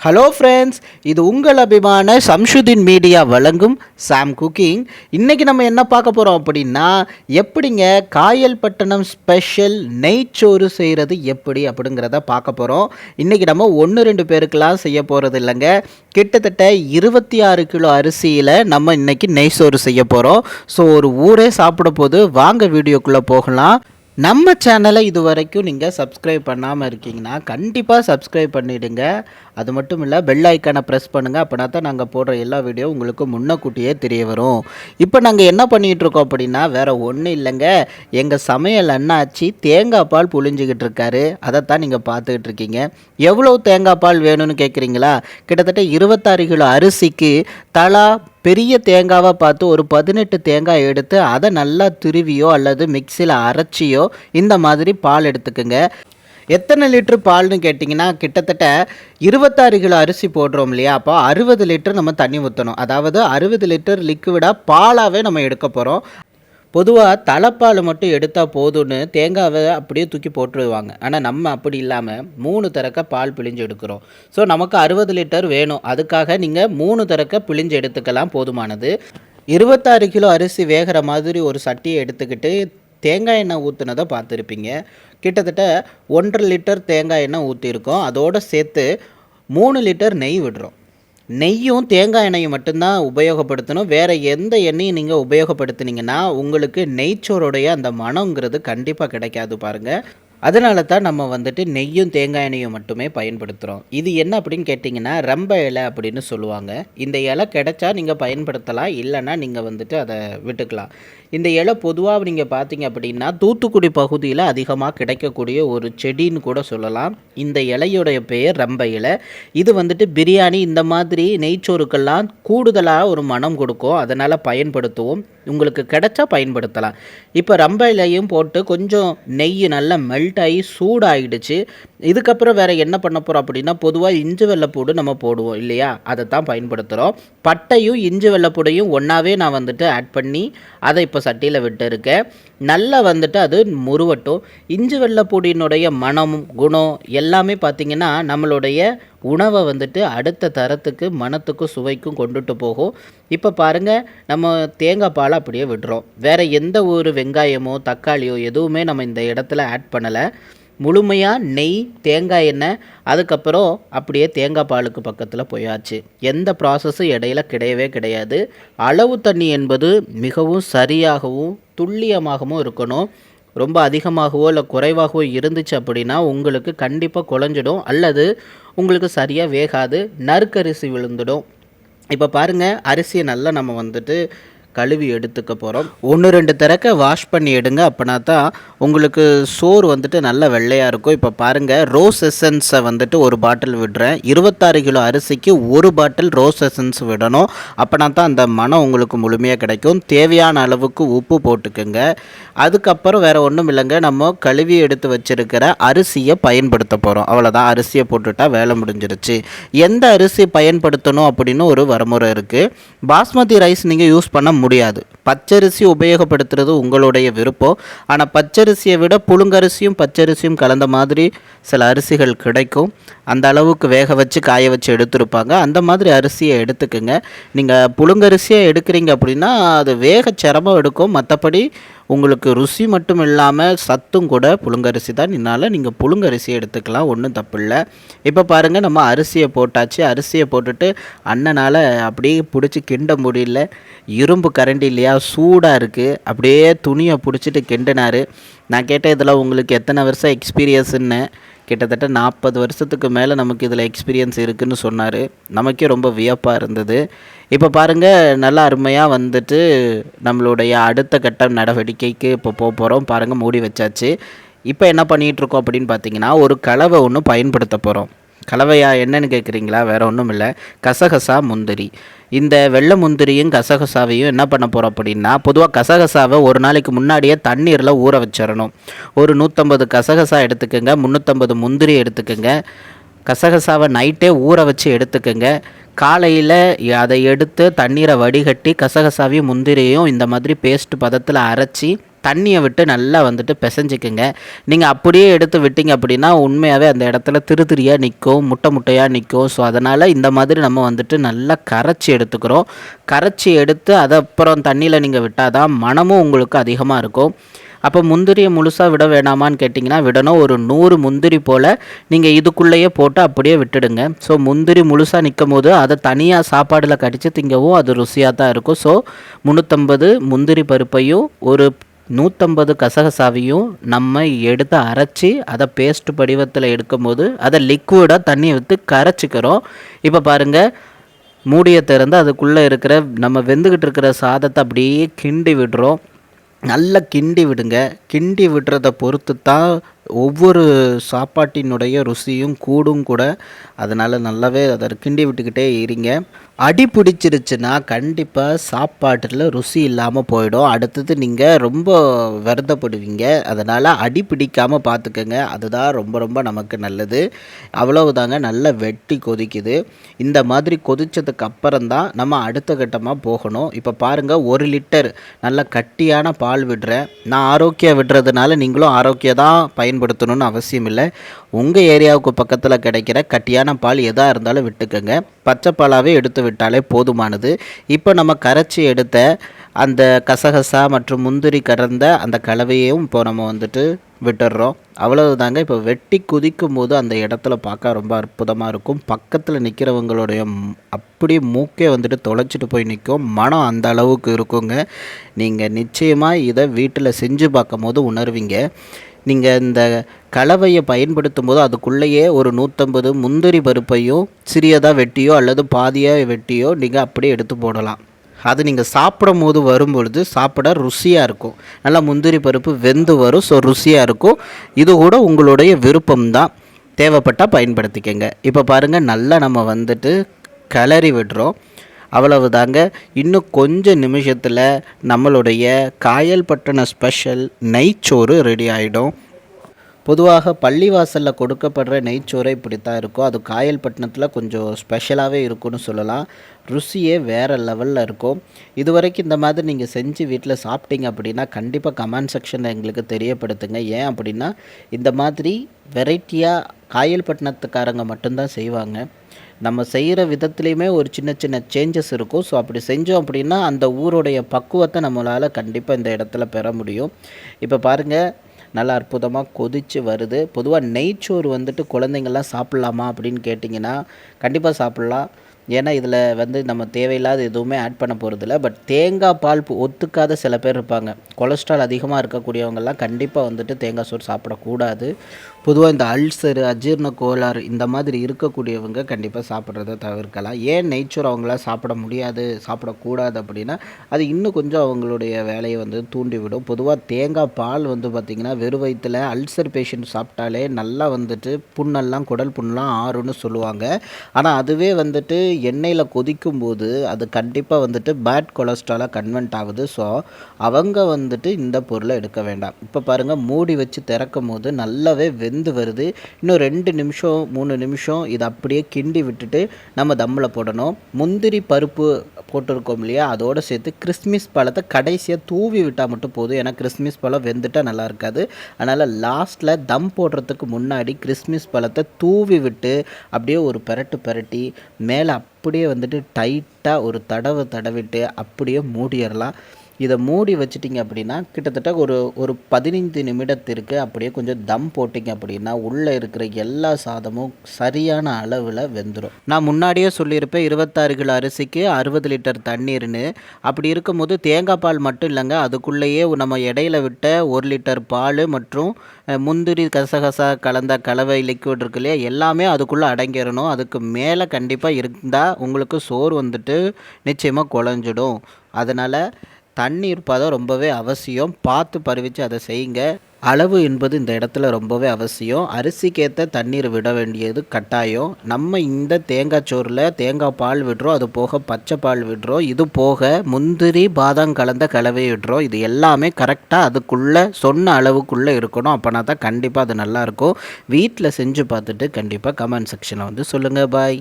Hello friends இது உங்கள் அபிமான சம்ஷுதீன் மீடியா வழங்கும் சாம் குக்கிங் இன்றைக்கி நம்ம என்ன பார்க்க போகிறோம் அப்படின்னா எப்படிங்க காயல்பட்டணம் ஸ்பெஷல் நெய்ச்சோறு செய்கிறது எப்படி அப்படிங்கிறத பார்க்க போகிறோம் இன்றைக்கி நம்ம ஒன்று ரெண்டு பேருக்கெலாம் செய்ய போகிறது இல்லைங்க. கிட்டத்தட்ட இருபத்தி ஆறு கிலோ அரிசியில் நம்ம இன்றைக்கி நெய் சோறு செய்ய போகிறோம் ஸோ ஒரு ஊரே சாப்பிட போது வாங்க வீடியோக்குள்ளே போகலாம். நம்ம சேனலை இது வரைக்கும் நீங்கள் சப்ஸ்கிரைப் பண்ணாமல் இருக்கீங்கன்னா கண்டிப்பாக சப்ஸ்கிரைப் பண்ணிவிடுங்க அது மட்டும் இல்லை பெல் ஐக்கானை ப்ரெஸ் பண்ணுங்கள் அப்படின்னா தான் நாங்கள் போடுற எல்லா வீடியோ உங்களுக்கு முன்னக்கூட்டியே தெரிய வரும். இப்போ நாங்கள் என்ன பண்ணிகிட்ருக்கோம் அப்படின்னா வேறு ஒன்றும் இல்லைங்க. எங்கள் சமையல் அண்ணாச்சி தேங்காய் பால் புழிஞ்சிக்கிட்டு இருக்காரு. அதைத்தான் நீங்கள் பார்த்துக்கிட்டு இருக்கீங்க. எவ்வளோ தேங்காய் பால் வேணும்னு கேட்குறீங்களா கிட்டத்தட்ட இருபத்தாறு கிலோ அரிசிக்கு தலா பெரிய தேங்காவை பார்த்து ஒரு பதினெட்டு தேங்காய் எடுத்து அதை நல்லா துருவியோ அல்லது மிக்சியில் அரைச்சியோ இந்த மாதிரி பால் எடுத்துக்குங்க. எத்தனை லிட்டர் பால்னு கேட்டிங்கன்னா கிட்டத்தட்ட இருபத்தாறு கிலோ அரிசி போடுறோம் இல்லையா? அப்போ அறுபது லிட்டர் நம்ம தண்ணி ஊற்றணும் அதாவது அறுபது லிட்டர் லிக்விடாக பாலாகவே நம்ம எடுக்க போகிறோம் பொதுவாக தலைப்பால் மட்டும் எடுத்தால் போதும்னு தேங்காவை அப்படியே தூக்கி போட்டுருவாங்க. ஆனால் நம்ம அப்படி இல்லாமல் மூணு தரக்க பால் பிழிஞ்சு எடுக்கிறோம். ஸோ நமக்கு அறுபது லிட்டர் வேணும். அதுக்காக நீங்கள் மூணு தரக்க பிழிஞ்சு எடுத்துக்கலாம். போதுமானது. இருபத்தாறு கிலோ அரிசி வேகிற மாதிரி ஒரு சட்டியை எடுத்துக்கிட்டு தேங்காய் எண்ணெய் ஊற்றுனதை பார்த்துருப்பீங்க. கிட்டத்தட்ட ஒன்றரை லிட்டர் தேங்காய் எண்ணெய் ஊற்றிருக்கோம் அதோடு சேர்த்து மூணு லிட்டர் நெய் விடுறோம். நெய்யும் தேங்காய் எண்ணெயும் மட்டும்தான் உபயோகப்படுத்தணும். வேறு எந்த எண்ணெயும் நீங்கள் உபயோகப்படுத்துனீங்கன்னா உங்களுக்கு நெய்ச்சோருடைய அந்த மனங்கிறது கண்டிப்பாக கிடைக்காது பாருங்கள் அதனால தான் நம்ம வந்துட்டு நெய்யும் தேங்காய் எண்ணெயும் மட்டுமே பயன்படுத்துகிறோம் இது என்ன அப்படின்னு கேட்டிங்கன்னா ரம்ப இலை அப்படின்னு சொல்லுவாங்க. இந்த இலை கிடைச்சா நீங்கள் பயன்படுத்தலாம் இல்லைன்னா நீங்கள் வந்துட்டு அதை விட்டுக்கலாம். இந்த இலை பொதுவாக நீங்கள் பார்த்தீங்க அப்படின்னா தூத்துக்குடி பகுதியில் அதிகமாக கிடைக்கக்கூடிய ஒரு செடின்னு கூட சொல்லலாம். இந்த இலையுடைய பெயர் ரம்ப இலை. இது வந்துட்டு பிரியாணி இந்த மாதிரி நெய்ச்சோறுக்கெல்லாம் கூடுதலாக ஒரு மனம் கொடுக்கும். அதனால் பயன்படுத்துவோம். உங்களுக்கு கிடைச்சா பயன்படுத்தலாம். இப்போ ரம்பையிலையும் போட்டு கொஞ்சம் நெய் நல்லா மெல்ட் ஆகி சூடாகிடுச்சு இதுக்கப்புறம் வேறு என்ன பண்ண போகிறோம் அப்படின்னா பொதுவாக இஞ்சி வெள்ளைப்பூடு நம்ம போடுவோம் இல்லையா? அதை தான் பயன்படுத்துகிறோம் பட்டையும் இஞ்சி வெள்ளைப்பூடையும் ஒன்றாவே நான் வந்துட்டு ஆட் பண்ணி அதை இப்போ சட்டியில் விட்டு இருக்கேன் நல்லா வந்துட்டு அது முருவட்டும். இஞ்சி வெள்ளைப்பூடியினுடைய மனமும் குணம் எல்லாமே பார்த்திங்கன்னா நம்மளுடைய உணவை வந்துட்டு அடுத்த தரத்துக்கு மனத்துக்கும் சுவைக்கும் கொண்டுட்டு போகும். இப்போ பாருங்கள் நம்ம தேங்காய் பால் அப்படியே விடுறோம். வேறு எந்த ஒரு வெங்காயமோ தக்காளியோ எதுவுமே நம்ம இந்த இடத்துல ஆட் பண்ணலை. முழுமையாக நெய் தேங்காய் எண்ணெய் அதுக்கப்புறம் அப்படியே தேங்காய் பாலுக்கு பக்கத்தில் போயாச்சு. எந்த ப்ராசஸும் இடையில கிடையவே கிடையாது. அளவு தண்ணி என்பது மிகவும் சரியாகவும் துல்லியமாகவும் இருக்கணும். ரொம்ப அதிகமாகவோ இல்லை குறைவாகவோ இருந்துச்சு அப்படின்னா உங்களுக்கு கண்டிப்பாக குழஞ்சிடும். அல்லது உங்களுக்கு சரியாக வேகாது நறுக்கரிசி விழுந்துடும். இப்போ பாருங்கள் அரிசியை நல்லா நம்ம வந்துட்டு கழுவி எடுத்துக்க போகிறோம் ஒன்று ரெண்டு திறக்க வாஷ் பண்ணி எடுங்க. அப்படின்னா தான் உங்களுக்கு சோறு வந்துட்டு நல்ல வெள்ளையாக இருக்கும். இப்போ பாருங்கள் ரோஸ் எசன்ஸை வந்துட்டு ஒரு பாட்டில் விடுறேன். இருபத்தாறு கிலோ அரிசிக்கு ஒரு பாட்டில் ரோஸ் எசன்ஸ் விடணும். அப்படின்னா தான் அந்த மனம் உங்களுக்கு முழுமையாக கிடைக்கும். தேவையான அளவுக்கு உப்பு போட்டுக்குங்க. அதுக்கப்புறம் வேறு ஒன்றும் இல்லைங்க. நம்ம கழுவி எடுத்து வச்சுருக்கிற அரிசியை பயன்படுத்த போகிறோம் அவ்வளோதான் அரிசியை போட்டுட்டா வேலை முடிஞ்சிருச்சு. எந்த அரிசி பயன்படுத்தணும் அப்படின்னு ஒரு வரமுறை இருக்குது பாஸ்மதி ரைஸ் நீங்கள் யூஸ் பண்ண முடியாது. பச்சரிசி உபயோகப்படுத்துறது உங்களுடைய விருப்பம். ஆனால் பச்சரிசியை விட புழுங்கரிசியும் பச்சரிசியும் கலந்த மாதிரி சில அரிசிகள் கிடைக்கும். அந்த அளவுக்கு வேக வச்சு காய வச்சு எடுத்துருப்பாங்க. அந்த மாதிரி அரிசியை எடுத்துக்கோங்க. நீங்கள் புழுங்கரிசியை எடுக்கிறீங்க அப்படின்னா அது வேக சிரமம் எடுக்கும். மற்றபடி உங்களுக்கு ருசி மட்டும் இல்லாமல் சத்தும் கூட புழுங்கரிசி தான். இதனால் நீங்கள் புழுங்கரிசி எடுத்துக்கலாம் ஒன்றும் தப்பு இல்லை இப்போ பாருங்கள் நம்ம அரிசியை போட்டாச்சு. அரிசியை போட்டுட்டு அண்ணனால் அப்படியே பிடிச்சி கிண்ட முடியல. இரும்பு கரண்டி இல்லையா? சூடாக இருக்குது அப்படியே துணியை பிடிச்சிட்டு கிண்டினார். நான் கேட்ட இதில் உங்களுக்கு எத்தனை வருஷம் எக்ஸ்பீரியன்ஸுன்னு கிட்டத்தட்ட நாற்பது வருஷத்துக்கு மேலே நமக்கு இதில் எக்ஸ்பீரியன்ஸ் இருக்குதுன்னு சொன்னார். நமக்கே ரொம்ப வியப்பாக இருந்தது. இப்போ பாருங்கள் நல்லா அருமையாக வந்துட்டு நம்மளுடைய அடுத்த கட்ட நடவடிக்கைக்கு இப்போ போக போகிறோம் பாருங்கள் மூடி வச்சாச்சு. இப்போ என்ன பண்ணிகிட்ருக்கோம் அப்படின்னு பார்த்தீங்கன்னா ஒரு கலவை ஒன்று பயன்படுத்த போகிறோம் கலவையா என்னன்னு கேட்குறீங்களா வேறு ஒன்றும் இல்லை. கசகசா முந்திரி. இந்த வெள்ளை முந்திரியும் கசகசாவையும் என்ன பண்ண போகிறோம் அப்படின்னா பொதுவாக கசகசாவை ஒரு நாளைக்கு முன்னாடியே தண்ணீரில் ஊற வச்சிடணும். ஒரு நூற்றம்பது கசகசா எடுத்துக்கோங்க முந்நூற்றம்பது முந்திரி எடுத்துக்கோங்க. கசகசாவை நைட்டே ஊற வச்சு எடுத்துக்கோங்க. காலையில் அதை எடுத்து தண்ணீரை வடிகட்டி கசகசாவையும் முந்திரியும் இந்த மாதிரி பேஸ்ட் பதத்தில் அரைச்சி தண்ணியை விட்டு நல்லா வந்துட்டு பிசைஞ்சிக்குங்க. நீங்கள் அப்படியே எடுத்து விட்டீங்க அப்படின்னா உண்மையாகவே அந்த இடத்துல திரு திரியாக நிற்கும் முட்டை முட்டையாக நிற்கும் ஸோ அதனால் இந்த மாதிரி நம்ம வந்துட்டு நல்லா கரைச்சி எடுத்துக்கிறோம். கரைச்சி எடுத்து அதை அப்புறம் தண்ணியில் நீங்கள் விட்டால் தான் மனமும் உங்களுக்கு அதிகமாக இருக்கும். அப்போ முந்திரியை முழுசாக விட வேணாமான்னு கேட்டிங்கன்னா விடணும். ஒரு நூறு முந்திரி போல் நீங்கள் இதுக்குள்ளேயே போட்டு அப்படியே விட்டுடுங்க. ஸோ முந்திரி முழுசாக நிற்கும் போது அதை தனியாக சாப்பாடில் கடித்து திங்கவும் அது ருசியாக தான் இருக்கும். ஸோ முந்நூற்றம்பது முந்திரி பருப்பையும் ஒரு நூற்றம்பது கசகசாவையும் நம்ம எடுத்து அரைச்சி அதை பேஸ்ட் படிவத்தில் எடுக்கும்போது அதை லிக்விடாக தண்ணி ஊற்றி கரைச்சிக்கிறோம். இப்போ பாருங்கள் மூடியை திறந்து அதுக்குள்ளே இருக்கிற நம்ம வெந்துக்கிட்டு இருக்கிற சாதத்தை அப்படியே கிண்டி விடுறோம். நல்லா கிண்டி விடுங்க. கிண்டி விடுறத பொறுத்து தான் ஒவ்வொரு சாப்பாட்டினுடைய ருசியும் கூடும் கூட. அதனால் நல்லாவே அதை கிண்டி விட்டுக்கிட்டே இருங்க. அடி பிடிச்சிருச்சுன்னா கண்டிப்பாக சாப்பாட்டில் ருசி இல்லாமல் போயிடும். அடுத்தது நீங்கள் ரொம்ப வருத்தப்படுவீங்க. அதனால் அடி பிடிக்காமல் பார்த்துக்கோங்க அதுதான் ரொம்ப ரொம்ப நமக்கு நல்லது. அவ்வளவுதாங்க. நல்லா வெட்டி கொதிக்குது. இந்த மாதிரி கொதித்ததுக்கு அப்புறம் தான் நம்ம அடுத்த கட்டமாக போகணும். இப்போ பாருங்கள் ஒரு லிட்டர் நல்ல கட்டியான பால் விடுறேன். நான் ஆரோக்கியம் விடுறதுனால நீங்களும் ஆரோக்கியம் தான் பயன்படுத்தணும்னு அவசியம் இல்லை. உங்கள் ஏரியாவுக்கு பக்கத்தில் கிடைக்கிற கட்டியான பால் எதாக இருந்தாலும் விட்டுக்கோங்க. பச்சை பாலாகவே எடுத்து விட்டாலே போதுமானது. இப்போ நம்ம கரைச்சி எடுத்த அந்த கசகசா மற்றும் முந்திரி கடந்த அந்த கலவையும் இப்போ நம்ம வந்துட்டு விட்டுடுறோம். அவ்வளவுதாங்க. இப்போ வெட்டி குதிக்கும் போது அந்த இடத்துல பார்க்க ரொம்ப அற்புதமாக இருக்கும். பக்கத்தில் நிற்கிறவங்களுடைய அப்படியே மூக்கே வந்துட்டு தொலைச்சிட்டு போய் நிற்கும். மனம் அந்த அளவுக்கு இருக்குங்க. நீங்கள் நிச்சயமாக இதை வீட்டில் செஞ்சு பார்க்கும் போது உணர்வீங்க. நீங்கள் இந்த கலவையை பயன்படுத்தும் போது அதுக்குள்ளேயே ஒரு நூற்றம்பது முந்திரி பருப்பையும் சிறியதாக வெட்டியோ அல்லது பாதியாக வெட்டியோ நீங்கள் அப்படியே எடுத்து போடலாம். அது நீங்கள் சாப்பிடும் போது வரும்பொழுது சாப்பிட ருசியாக இருக்கும். நல்லா முந்திரி பருப்பு வெந்து வரும் ஸோ ருசியாக இருக்கும். இது கூட உங்களுடைய விருப்பம்தான். தேவைப்பட்டால் பயன்படுத்திக்கங்க. இப்போ பாருங்கள் நல்லா நம்ம வந்துட்டு கிளறி விடுறோம். அவ்வளவு தாங்க இன்னும் கொஞ்சம் நிமிஷத்தில் நம்மளுடைய காயல்பட்டின ஸ்பெஷல் நெய்ச்சோறு ரெடி ஆகிடும் பொதுவாக பள்ளிவாசலில் கொடுக்கப்படுற நெய்ச்சோரை இப்படி தான் இருக்கும். அது காயல்பட்டினத்தில் கொஞ்சம் ஸ்பெஷலாகவே இருக்கும்னு சொல்லலாம். ருசியே வேறு லெவலில் இருக்கும். இது வரைக்கும் இந்த மாதிரி நீங்கள் செஞ்சு வீட்டில் சாப்பிட்டீங்க அப்படின்னா கண்டிப்பாக கமெண்ட் செக்ஷனில் எங்களுக்கு தெரியப்படுத்துங்க. ஏன் அப்படின்னா இந்த மாதிரி வெரைட்டியாக காயல்பட்டினத்துக்காரங்க மட்டும்தான் செய்வாங்க. நம்ம செய்கிற விதத்துலேயுமே ஒரு சின்ன சின்ன சேஞ்சஸ் இருக்கும். ஸோ அப்படி செஞ்சோம் அப்படின்னா அந்த ஊருடைய பக்குவத்தை நம்மளால் கண்டிப்பாக இந்த இடத்துல பெற முடியும். இப்போ பாருங்கள் நல்லா அற்புதமாக கொதித்து வருது. பொதுவாக நெய்ச்சோறு வந்துட்டு குழந்தைங்கள்லாம் சாப்பிட்லாமா அப்படின்னு கேட்டிங்கன்னா கண்டிப்பாக சாப்பிட்லாம். ஏன்னா இதில் வந்து நம்ம தேவையில்லாத எதுவுமே ஆட் பண்ண போகிறதில்ல பட் தேங்காய் பால் ஒத்துக்காத சில பேர் இருப்பாங்க. கொலஸ்ட்ரால் அதிகமாக இருக்கக்கூடியவங்கெல்லாம் கண்டிப்பாக வந்துட்டு தேங்காய் சோறு சாப்பிடக்கூடாது. பொதுவாக இந்த அல்சரு அஜீர்ண கோளாறு இந்த மாதிரி இருக்கக்கூடியவங்க கண்டிப்பாக சாப்பிட்றத தவிர்க்கலாம். ஏன் நெய்ச்சோர் அவங்களாம் சாப்பிட முடியாது சாப்பிடக்கூடாது அப்படின்னா அது இன்னும் கொஞ்சம் அவங்களுடைய வேலையை வந்து தூண்டிவிடும். பொதுவாக தேங்காய் பால் வந்து பார்த்திங்கன்னா வெறும் வயிற்றில் அல்சர் பேஷண்ட் சாப்பிட்டாலே நல்லா வந்துட்டு புண்ணெல்லாம் குடல் புண்ணெலாம் ஆறுன்னு சொல்லுவாங்க. ஆனால் அதுவே வந்துட்டு எண்ணெயில் கொதிக்கும் போது அது கண்டிப்பாக வந்துட்டு பேட் கொலஸ்ட்ராலாக கன்வெர்ட் ஆகுது. ஸோ அவங்க வந்துட்டு இந்த பொருளை எடுக்க வேண்டாம். இப்போ பாருங்கள் மூடி வச்சு திறக்கும் போது நல்லாவே வெந்து வருது. இன்னும் ரெண்டு நிமிஷம் மூணு நிமிஷம் இதை அப்படியே கிண்டி விட்டுட்டு நம்ம தம்மில் போடணும். முந்திரி பருப்பு போட்டிருக்கோம் இல்லையா? அதோடு சேர்த்து கிறிஸ்மிஸ் பழத்தை கடைசியாக தூவி விட்டால் மட்டும் போதும். ஏன்னா கிறிஸ்மிஸ் பழம் வெந்துட்டால் நல்லா இருக்காது. அதனால் லாஸ்ட்டில் தம் போடுறதுக்கு முன்னாடி கிறிஸ்மிஸ் பழத்தை தூவி விட்டு அப்படியே ஒரு பெரட்டு பெரட்டி மேலே அப்படியே வந்துட்டு டைட்டாக ஒரு தடவை தடவிட்டு அப்படியே மூடிடலாம். இதை மூடி வச்சிட்டிங்க அப்படின்னா கிட்டத்தட்ட ஒரு ஒரு பதினைந்து நிமிடத்திற்கு அப்படியே கொஞ்சம் தம் போட்டிங்க அப்படின்னா உள்ளே இருக்கிற எல்லா சாதமும் சரியான அளவில் வெந்துடும் நான் முன்னாடியே சொல்லியிருப்பேன் இருபத்தாறு கிலோ அரிசிக்கு அறுபது லிட்டர் தண்ணீர்னு. அப்படி இருக்கும்போது தேங்காய் பால் மட்டும் இல்லைங்க அதுக்குள்ளேயே நம்ம இடையில விட்ட ஒரு லிட்டர் பால் மற்றும் முந்திரி கசகசா கலந்த கலவை லிக்விட் இருக்கு இல்லையா எல்லாமே அதுக்குள்ளே அடங்கிடணும். அதுக்கு மேலே கண்டிப்பாக இருந்தால் உங்களுக்கு சோறு வந்துட்டு நிச்சயமாக குழஞ்சிடும். அதனால் தண்ணீர் பதம் ரொம்பவே அவசியம். பார்த்து பருவிச்சு அதை செய்யுங்க. அளவு என்பது இந்த இடத்துல ரொம்பவே அவசியம். அரிசிக்கேற்ற தண்ணீர் விட வேண்டியது கட்டாயம். நம்ம இந்த தேங்காய் சோறில் தேங்காய் பால் விடுறோம் அது போக பச்சை பால் விடுறோம் இது போக முந்திரி பாதாம் கலந்த கலவை விடுறோம். இது எல்லாமே கரெக்டாக அதுக்குள்ளே சொன்ன அளவுக்குள்ளே இருக்கணும். அப்போனா தான் கண்டிப்பாக அது நல்லாயிருக்கும் வீட்டில் செஞ்சு பார்த்துட்டு கண்டிப்பாக கமெண்ட் செக்ஷனில் வந்து சொல்லுங்கள் பாய்